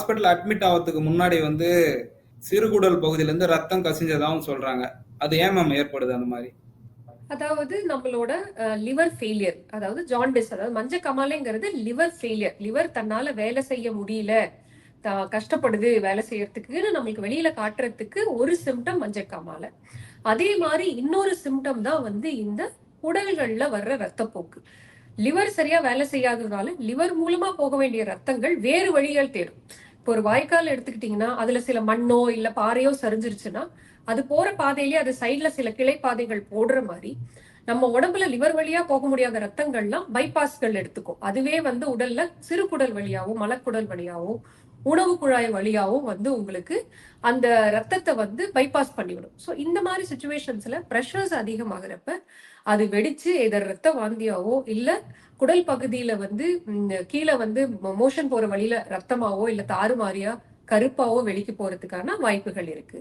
Hospital admit ஆகிறதுக்கு முன்னாடி வந்து சிறுகுடல் பகுதியில இருந்து ரத்தம் கசிஞ்சதாகவும் சொல்றாங்க. அது ஏன் மேம் ஏற்படுது அந்த மாதிரி? அதாவது நம்மளோட லிவர் ஃபெயிலியர் அதாவது ஜாண்டிஸ் அதாவது மஞ்ச கமாலைங்கிறது லிவர் ஃபெயிலியர் லிவர் தன்னால வேலை செய்ய முடியல. த- கஷ்டப்படுது வேலை செய்யறதுக்குன்னு நம்மளுக்கு வெளியில காட்டுறதுக்கு ஒரு சிம்டம் மஞ்ச கமாலை அதே மாதிரி இன்னொரு சிம்டம் தான் வந்து இந்த குடல்கள்ல வர்ற ரத்தப்போக்கு. லிவர் சரியா வேலை செய்யாததுனால லிவர் மூலமா போக வேண்டிய ரத்தங்கள் வேறு வழிகள் தேடும். இப்போ ஒரு வாய்க்கால் எடுத்துக்கிட்டீங்கன்னா அதுல சில மண்ணோ இல்ல பாறையோ சரிஞ்சிருச்சுன்னா அது போற பாதையிலேயே அது சைட்ல சில கிளை பாதைகள் போடுற மாதிரி நம்ம உடம்புல லிவர் வழியா போக முடியாத ரத்தங்கள்லாம் பைபாஸ்கள் எடுத்துக்கும். அதுவே வந்து உடல்ல சிறுகுடல் வழியாகவும் மலக்குடல் வழியாகவும் உணவு குழாய் வழியாகவும் வந்து உங்களுக்கு அந்த ரத்தத்தை வந்து பைபாஸ் பண்ணிவிடும். ஸோ இந்த மாதிரி சுச்சுவேஷன்ஸ்ல ப்ரெஷர்ஸ் அதிகமாகிறப்ப அது வெடிச்சு எதர் ரத்த வாந்தியாவோ இல்ல குடல் பகுதியில வந்து கீழே வந்து மோஷன் போற வழியில ரத்தமாவோ இல்ல தாறுமாறியா கருப்பாவோ வெளிக்கு போறதுக்கான வாய்ப்புகள் இருக்கு.